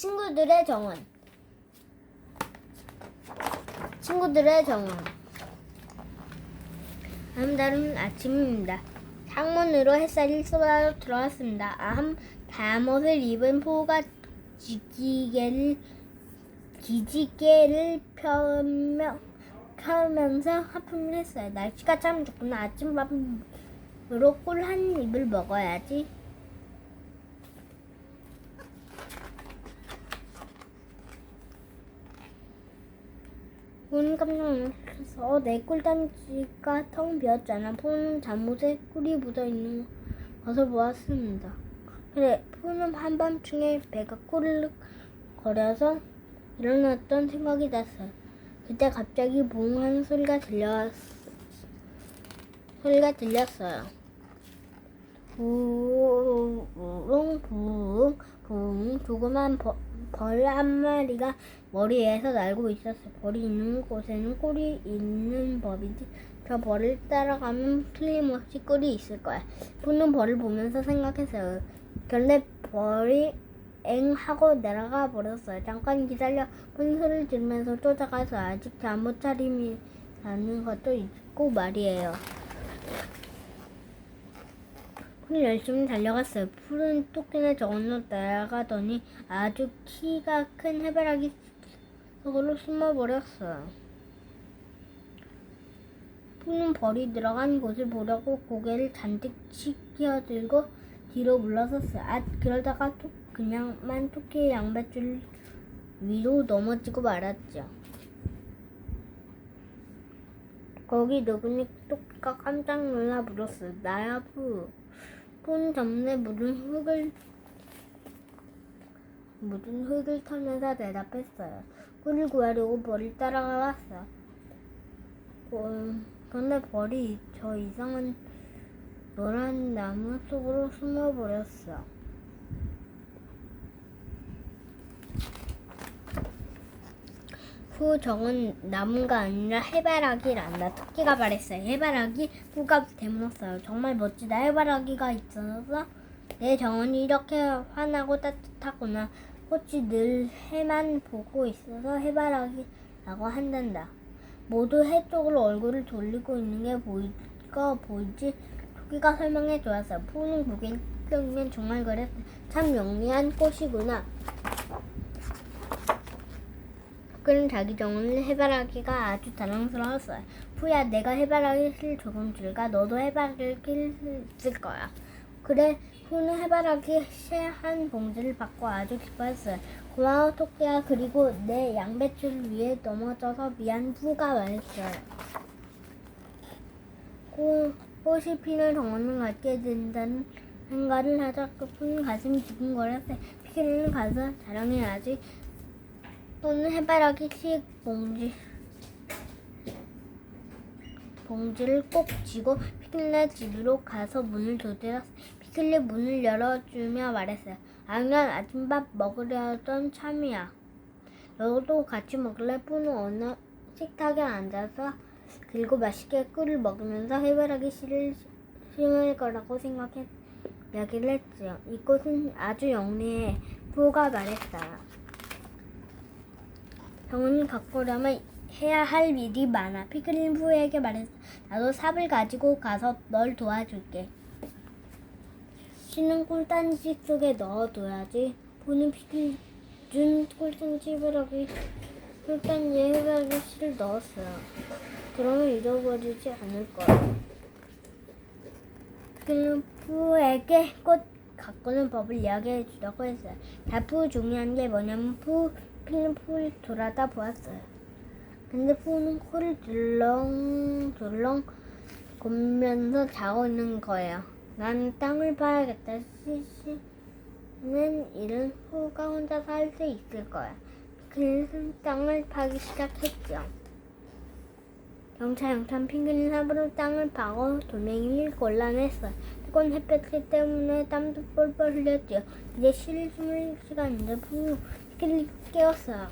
친구들의 정원. 친구들의 정원. 아름다운 아침입니다. 창문으로 햇살이 쏟아져 들어왔습니다. 아함 잠옷을 입은 포가 지기개를 기지개를 펴며 펴면서 하품을 했어요. 날씨가 참 좋구나. 아침밥으로 꿀 한 입을 먹어야지. 문 깜짝 놀라서 내 꿀단지가 텅 비었잖아. 푸는 잠옷에 꿀이 묻어 있는 것을 보았습니다. 그래, 푸는 한밤중에 배가 꿀을 거려서 일어났던 생각이 났어요. 그때 갑자기 봉 하는 소리가 들려 소리가 들렸어요. 부릉 부릉 부릉 조그만 벌 한 마리가 머리에서 날고 있었어요. 벌이 있는 곳에는 꿀이 있는 법이지. 저 벌을 따라가면 틀림없이 꿀이 있을 거야. 푸는 벌을 보면서 생각했어요. 그런데 벌이 엥 하고 내려가 버렸어요. 잠깐 기다려 푸는 소리를 들으면서 쫓아가서 아직 잠 못 차림이 라는 것도 있고 말이에요. 푸는 열심히 달려갔어요. 푸른 토끼는 저건너 날아가더니 아주 키가 큰 해바라기 속으로 숨어버렸어요. 푸는 벌이 들어간 곳을 보려고 고개를 잔뜩 치켜들고 뒤로 물러섰어요. 아, 그러다가 톡 그냥만 토끼의 양배줄 위로 넘어지고 말았죠. 거기 누구니 토끼가 깜짝 놀라 물었어요. 나야 푸. 푸는 전문에 묻은 흙을 묻은 흙을 털면서 대답했어요. 꿀을 구하려고 벌을 따라갔어요. 어, 그런데 벌이 저 이상한 노란 나무 속으로 숨어버렸어. 후 저건 나무가 아니라 해바라기란다. 토끼가 말했어요. 해바라기 후가 되물었어요. 정말 멋지다. 해바라기가 있어서 내 정원이 이렇게 환하고 따뜻하구나. 꽃이 늘 해만 보고 있어서 해바라기라고 한단다. 모두 해 쪽으로 얼굴을 돌리고 있는 게 보이가 보이지. 토끼가 설명해 주었어요. 푸는 고개를 끄면 정말 그랬어. 참 영리한 꽃이구나. 그는 자기 정원을 해바라기가 아주 자랑스러웠어요. 푸야, 내가 해바라기를 조금 줄까? 너도 해바라기를 쓸 거야. 그래, 푸는 해바라기 새한 봉지를 받고 아주 기뻐했어요. 고마워, 토끼야. 그리고 내 양배추를 위에 넘어져서 미안, 푸가 말했어요. 꽃, 꽃이 피는 정원을 갖게 된다는 생각을 하자 푸는 가슴이 두근거렸어요. 피키는 가서 자랑해야지. 또는 해바라기 씩 봉지 봉지를 꼭 쥐고 피클레 집으로 가서 문을 두드렸어요. 피클레 문을 열어주며 말했어요. 아니면 아침밥 먹으려던 참이야. 너도 같이 먹을래? 뿌는 어느 식탁에 앉아서 그리고 맛있게 꿀을 먹으면서 해바라기 씨를 심을 거라고 생각해 이야기를 했지요. 이곳은 아주 영리해. 부가 말했어요. 병원을 가꾸려면 해야 할 일이 많아. 피크린 부에게 말했어. 나도 삽을 가지고 가서 널 도와줄게. 씨는 꿀단지 속에 넣어둬야지. 피클 준 꿀단지 해바라기 꿀단지에 해바라기 씨를 넣었어요. 그러면 잃어버리지 않을 거야. 피크린 부에게 꽃 가꾸는 법을 이야기해 주려고 했어요. 다프 중요한 게 뭐냐면 푸 피는 풀을 돌아다 보았어요. 근데 푸는 코를 들렁들렁 곰면서 자고 있는 거예요. 난 땅을 파야겠다. 시시는 일은 후가 혼자서 할수 있을 거야. 그래서 땅을 파기 시작했죠. 영차 핑크는 삽으로 땅을 파고 돌멩이를 골라냈어요. 뜨거운 햇볕 때문에 땀도 뻘뻘 흘렸죠. 이제 쉴 숨을 시간인데 푸 깨웠어요.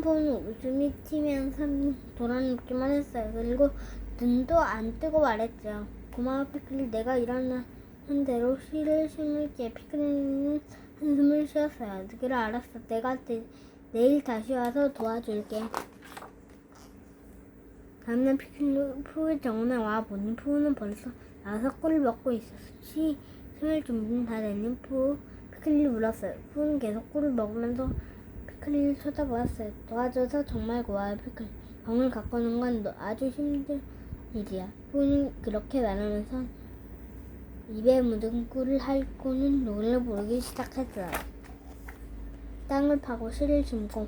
푸는 웃음이 튀면서 돌아눕기만 했어요. 그리고 눈도 안 뜨고 말했죠. 고마워 피클리 내가 일어나는 대로 씨를 심을게. 피클리는 한숨을 쉬었어요. 그래 알았어. 내가 내, 내일 다시 와서 도와줄게. 다음날 피클로 푸의 정원에 와 보니 푸는 벌써 나서 꿀을 먹고 있었어. 시 생일 준비는 다 됐니? 푸 피클리 물었어요. 푸는 계속 꿀을 먹으면서 피클리를 쳐다보았어요. 도와줘서 정말 고마워요, 피클리. 병을 가꾸는 건 너- 아주 힘든 일이야. 푸는 그렇게 말하면서 입에 묻은 꿀을 핥고는 노래를 부르기 시작했어요. 땅을 파고 씨를 심고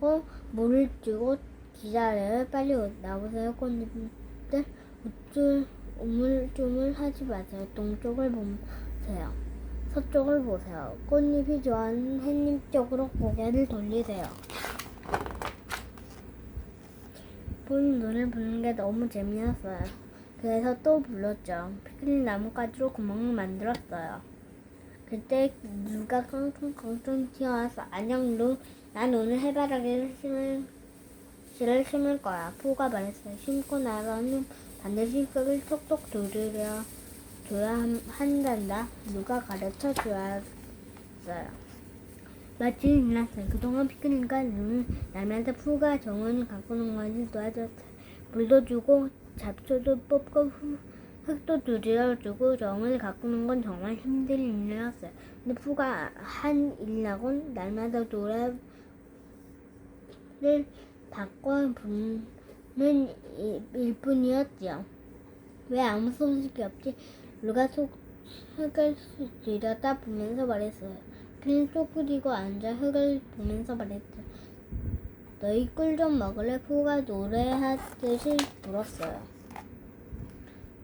고 물을 주고 기다려요. 빨리 오- 나오세요. 꽃잎들 우쭐 우물쭈물 하지 마세요. 동쪽을 보세요. 서쪽을 보세요. 꽃잎이 좋아하는 햇님 쪽으로 고개를 돌리세요. 본 노래 부르는 게 너무 재미났어요. 그래서 또 불렀죠. 피클린 나뭇가지로 구멍을 만들었어요. 그때 누가 깡통깡통 튀어와서 안녕 루, 난 오늘 해바라기를 심을 씨를 심을 거야. 포가 말했어요. 심고 나서는 반드시 흙을 톡톡 두드려 줘야 한- 한단다. 누가 가르쳐 했어요. 마치 일났어요. 그동안 피크닉과 눈은 날마다 푸가 정원을 가꾸는 것을 도와줬어요. 물도 주고 잡초도 뽑고 후- 흙도 두드려주고 정원을 가꾸는 건 정말 힘든 일이었어요. 근데 푸가 한 일하곤 날마다 노래를 바꿔 부르는 일- 일뿐이었지요. 왜 아무 소식이 없지? 누가 속 흙을 들여다 보면서 말했어요. 그는 쪼그리고 앉아 흙을 보면서 말했죠. 너희 꿀 좀 먹을래? 푸가 노래하듯이 물었어요.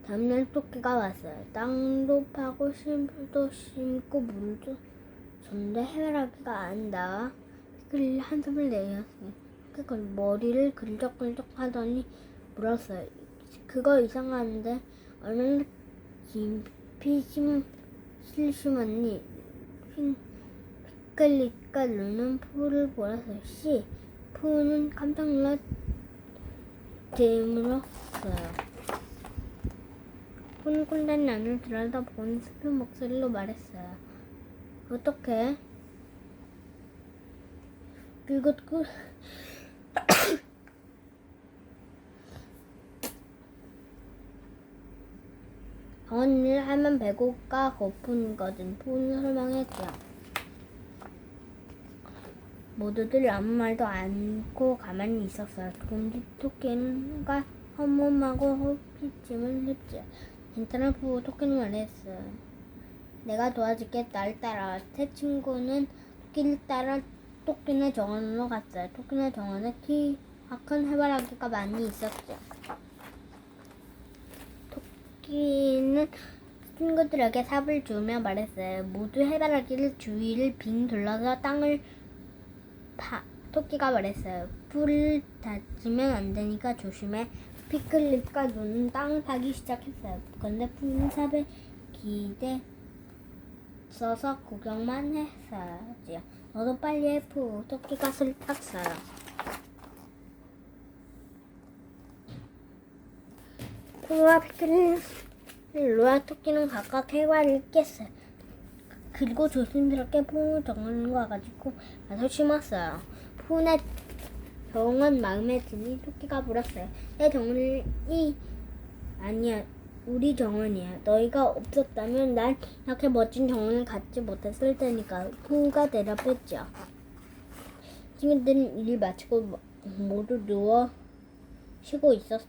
다음날 토끼가 왔어요. 땅도 파고 심도 심고 물도 줬는데 해바라기가 안 나와 그 한숨을 내렸어요. 그걸 머리를 긁적긁적 하더니 물었어요. 그거 이상한데 얼마나 깊이? 핀, 피클리가 누는 푸를 보았어요. 씨, 푸는 깜짝 놀라 되물었어요. 푸는 꿀단이 안을 들여다보고는 슬픈 목소리로 말했어요. 어떻게? 그리고 꿀 정원일 하면 배고가 고픈 거든 푸는 설명했죠. 모두들 아무 말도 않고 가만히 있었어요. 뒤 토끼가 험험하고 호피침을 흡지. 괜찮아 푸 토끼는 말했어요. 내가 도와줄게. 날 따라. 새 친구는 토끼를 따라 토끼네 정원으로 갔어요. 토끼네 정원에 키가 큰 해바라기가 많이 있었죠. 토끼는 친구들에게 삽을 주며 말했어요. 모두 해바라기를 주위를 빙 둘러서 땅을 파. 토끼가 말했어요. 풀을 다치면 안 되니까 조심해. 피클립과 눈은 땅을 파기 시작했어요. 그런데 푸는 삽에 기대 써서 구경만 했어야지요. 너도 빨리 해, 푸. 토끼가 슬쩍 써요. 푸와 피클립, 루아 토끼는 각각 해과를 깼어요. 그리고 조심스럽게 푸 정원과 가지고 가서 심었어요. 푸의 정원 마음에 드니 토끼가 물었어요. 내 정원이 아니야. 우리 정원이야. 너희가 없었다면 난 이렇게 멋진 정원을 갖지 못했을 테니까 푸가 대답했죠. 친구들은 일 마치고 모- 모두 누워 쉬고 있었어요.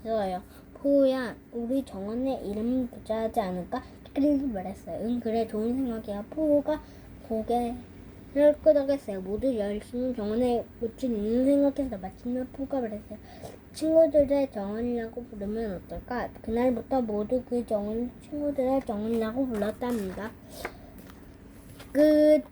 있어요. 포야, 우리 정원에 이름 붙여야 하지 않을까? 피크닉이 말했어요. 응, 그래, 좋은 생각이야. 포가 고개를 끄덕였어요. 모두 열심히 정원에 붙일 이름 생각해서 마침내 포가 말했어요. 친구들의 정원이라고 부르면 어떨까? 그날부터 모두 그 정원, 친구들의 정원이라고 불렀답니다. 끝.